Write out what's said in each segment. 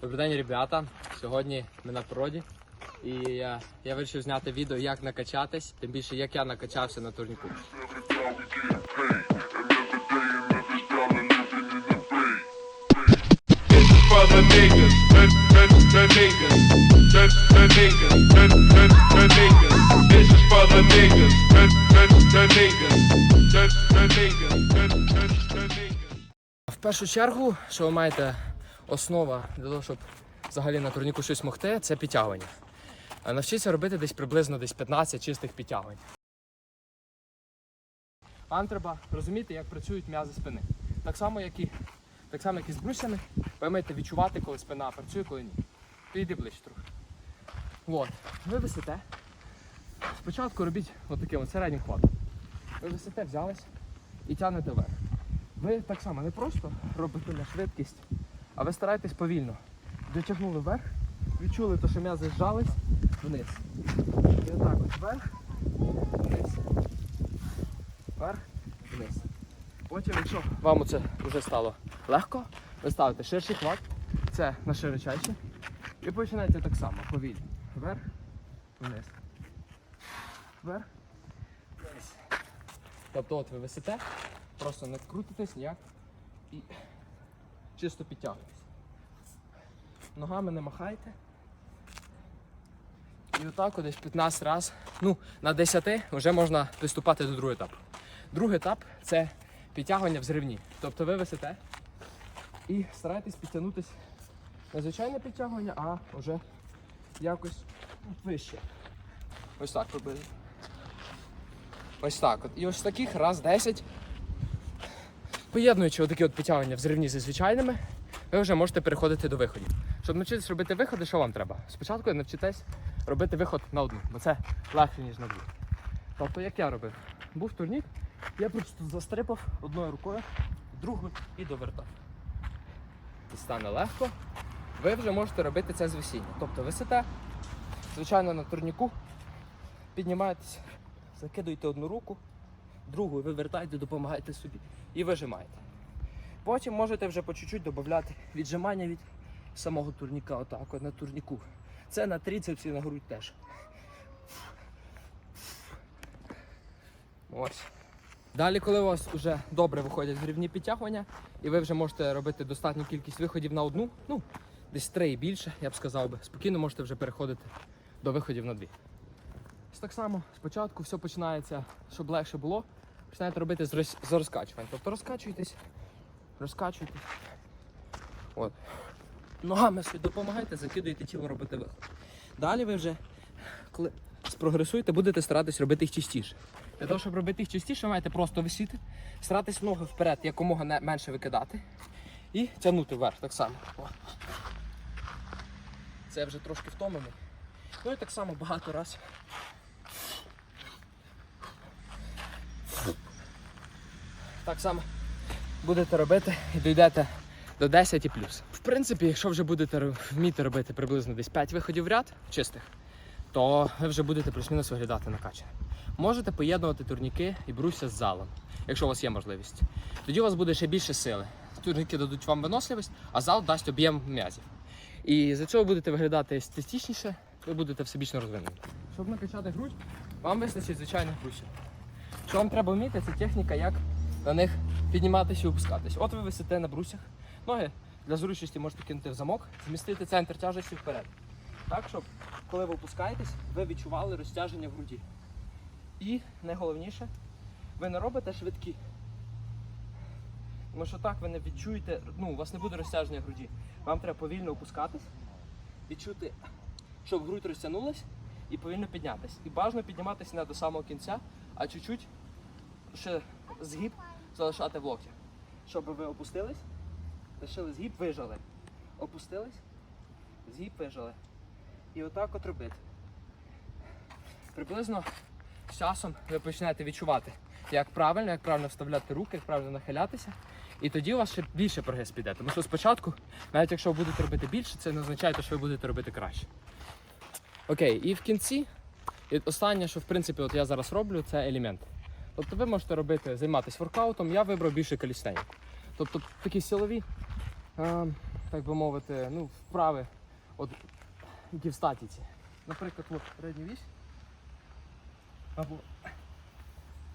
Добрий день, ребята. Сьогодні ми на природі. І я, я вирішив зняти відео, як накачатись, тим більше як я накачався на турніку. В першу чергу, що ви маєте основа для того, щоб взагалі на турніку щось могти, це підтягування. А Навчіться робити десь приблизно десь 15 чистих підтягувань. Вам треба розуміти, як працюють м'язи спини. Так само, як і, так само, як і з брусями, ви маєте відчувати, коли спина працює, коли ні. Підійди ближче трохи. От. Ви висите. Спочатку робіть отаким от середнім хватом. Ви висите, взялись і тягнете вверх. Ви так само не просто робите на швидкість, а ви стараєтесь повільно. Дотягнули вверх, відчули те, що м'язи зжались вниз. І отак от вверх, вниз. Вверх, вниз. Потім, якщо вам це вже стало легко, ви ставите ширший хват, це на широчайші. І починаєте так само, повільно. Вверх, вниз. Вверх, вниз. Тобто от ви висите, просто не крутитесь ніяк і чисто підтягуєтесь. Ногами не махайте. І отак десь 15 разів, ну, на 10 вже можна приступати до другого етапу. Другий етап це підтягування в зривні. Тобто ви висите і стараєтесь підтягнутися не звичайне підтягування, а вже якось вище. Ось так приблизно. Ось так от. І ось таких раз 10. Поєднуючи отакі от підтягування в зрівні зі звичайними, ви вже можете переходити до виходів. Щоб навчитись робити виходи, що вам треба? Спочатку навчитесь робити виход на одну, бо це легше, ніж на дві. Тобто, як я робив, був турнік, я просто застрипав одною рукою, другою і довертав. І стане легко. Ви вже можете робити це з весіння. Тобто висите, звичайно, на турніку, піднімаєтесь, закидуєте одну руку, другу вивертаєте, допомагаєте собі і вижимаєте. Потім можете вже по чуть-чуть додати віджимання від самого турніка, отак, от на турніку. Це на трицепс на грудь теж. Ось. Далі, коли у вас вже добре виходять грівні підтягування, і ви вже можете робити достатню кількість виходів на одну, ну, десь три і більше, я б сказав би, спокійно можете вже переходити до виходів на дві. Так само спочатку все починається, щоб легше було, починаєте робити з, роз... з розкачувань. Тобто розкачуєтесь, розкачуєтесь. От. Ногами собі допомагайте, закидуєте тіло, робите виход. Далі ви вже, коли спрогресуєте, будете старатись робити їх частіше. Для того, щоб робити їх частіше, ви маєте просто висіти, старатись ноги вперед якомога менше викидати і тягнути вверх так само. О. Це вже трошки втомлений. Ну і так само багато разів. Так само будете робити і дійдете до 10 і плюс. В принципі, якщо вже будете вміти робити приблизно десь 5 виходів в ряд чистих, то ви вже будете плюс-мінус виглядати накачано. Можете поєднувати турніки і брусся з залом, якщо у вас є можливість. Тоді у вас буде ще більше сили. Турніки дадуть вам виносливість, а зал дасть об'єм м'язів. І за цього будете виглядати естетичніше, ви будете всебічно розвинені. Щоб накачати грудь, вам вистачить звичайних брусів. Що вам треба вміти, це техніка, як на них підніматися і опускатись. От ви висите на брусях, ноги для зручності можете кинути в замок, змістити центр тяжесті вперед. Так, щоб коли ви опускаєтесь, ви відчували розтяження в груді. І найголовніше, ви не робите швидкі. Тому що так ви не відчуєте, ну, у вас не буде розтяження в груді. Вам треба повільно опускатись, відчути, щоб грудь розтягнулась і повільно піднятись. І бажано підніматися не до самого кінця, а чуть-чуть ще згиб залишати в. Щоб ви опустились, лишили згиб, вижали. Опустились, згиб вижали. І отак от робити. Приблизно з часом ви починаєте відчувати, як правильно, як правильно вставляти руки, як правильно нахилятися. І тоді у вас ще більше прогрес піде. Тому що спочатку, навіть якщо ви будете робити більше, це не означає, що ви будете робити краще. Окей, і в кінці, і останнє, що в принципі от я зараз роблю, це елементи. Тобто ви можете робити, займатися воркаутом, я вибрав більше калістенік. Тобто такі силові, е, так би мовити, ну, вправи, от, які в статіці. Наприклад, от передню вісь. Або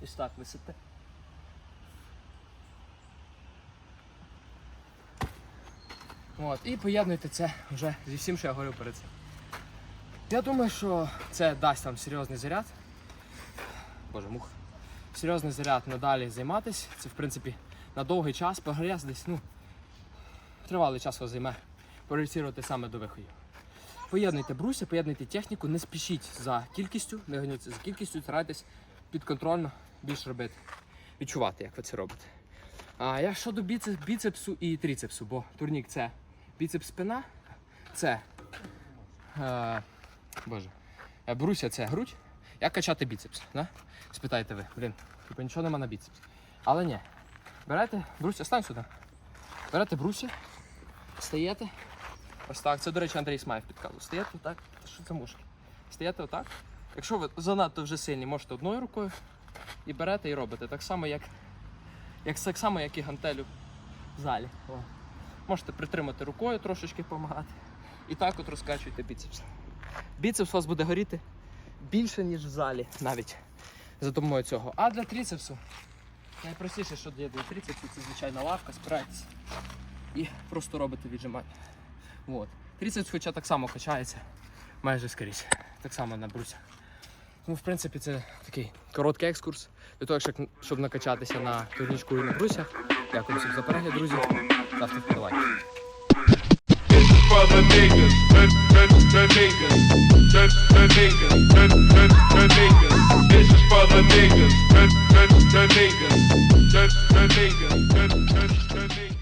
ось так висите. От, і поєднуйте це вже зі всім, що я говорив перед цим. Я думаю, що це дасть вам серйозний заряд. Боже, мух. Серйозний заряд надалі займатися. Це, в принципі, на довгий час прогрес десь, ну, тривалий час вас займе проєктувати саме до виходів. Поєднуйте бруся, поєднуйте техніку, не спішіть за кількістю, не гоніться за кількістю, старайтесь підконтрольно більш робити. Відчувати, як ви це робите. А я щодо біцеп, біцепсу і трицепсу, бо турнік це біцепс спина, це е, боже, е, бруся це грудь. Як качати біцепс? Да? Спитаєте ви, блін, типу нічого нема на біцепс. Але ні. Берете бруся, стань сюди. Берете бруся, стаєте. Ось так. Це, до речі, Андрій Смаєв підказував. Стаєте отак. Що це мушки? Стаєте отак. Якщо ви занадто вже сильні, можете одною рукою і берете і робите. Так само, як, як, так само, як і гантелю в залі. О. Можете притримати рукою, трошечки допомагати. І так от розкачуйте біцепс. Біцепс у вас буде горіти більше, ніж в залі навіть за допомогою цього. А для трицепсу найпростіше, що є для трицепсу, це звичайна лавка, спираєтесь і просто робите віджимання. От. Трицепс хоча так само качається майже скрізь. Так само на брусях. Тому, в принципі, це такий короткий екскурс для того, щоб накачатися на турнічку і на брусях. Дякую всім за перегляд, друзі. Ставте вподобайки. For the niggas, the, the, the niggas, the, the niggas, the, the, the niggas. This is for the niggas, the, the, the niggas, the, the niggas, the, the, the niggas.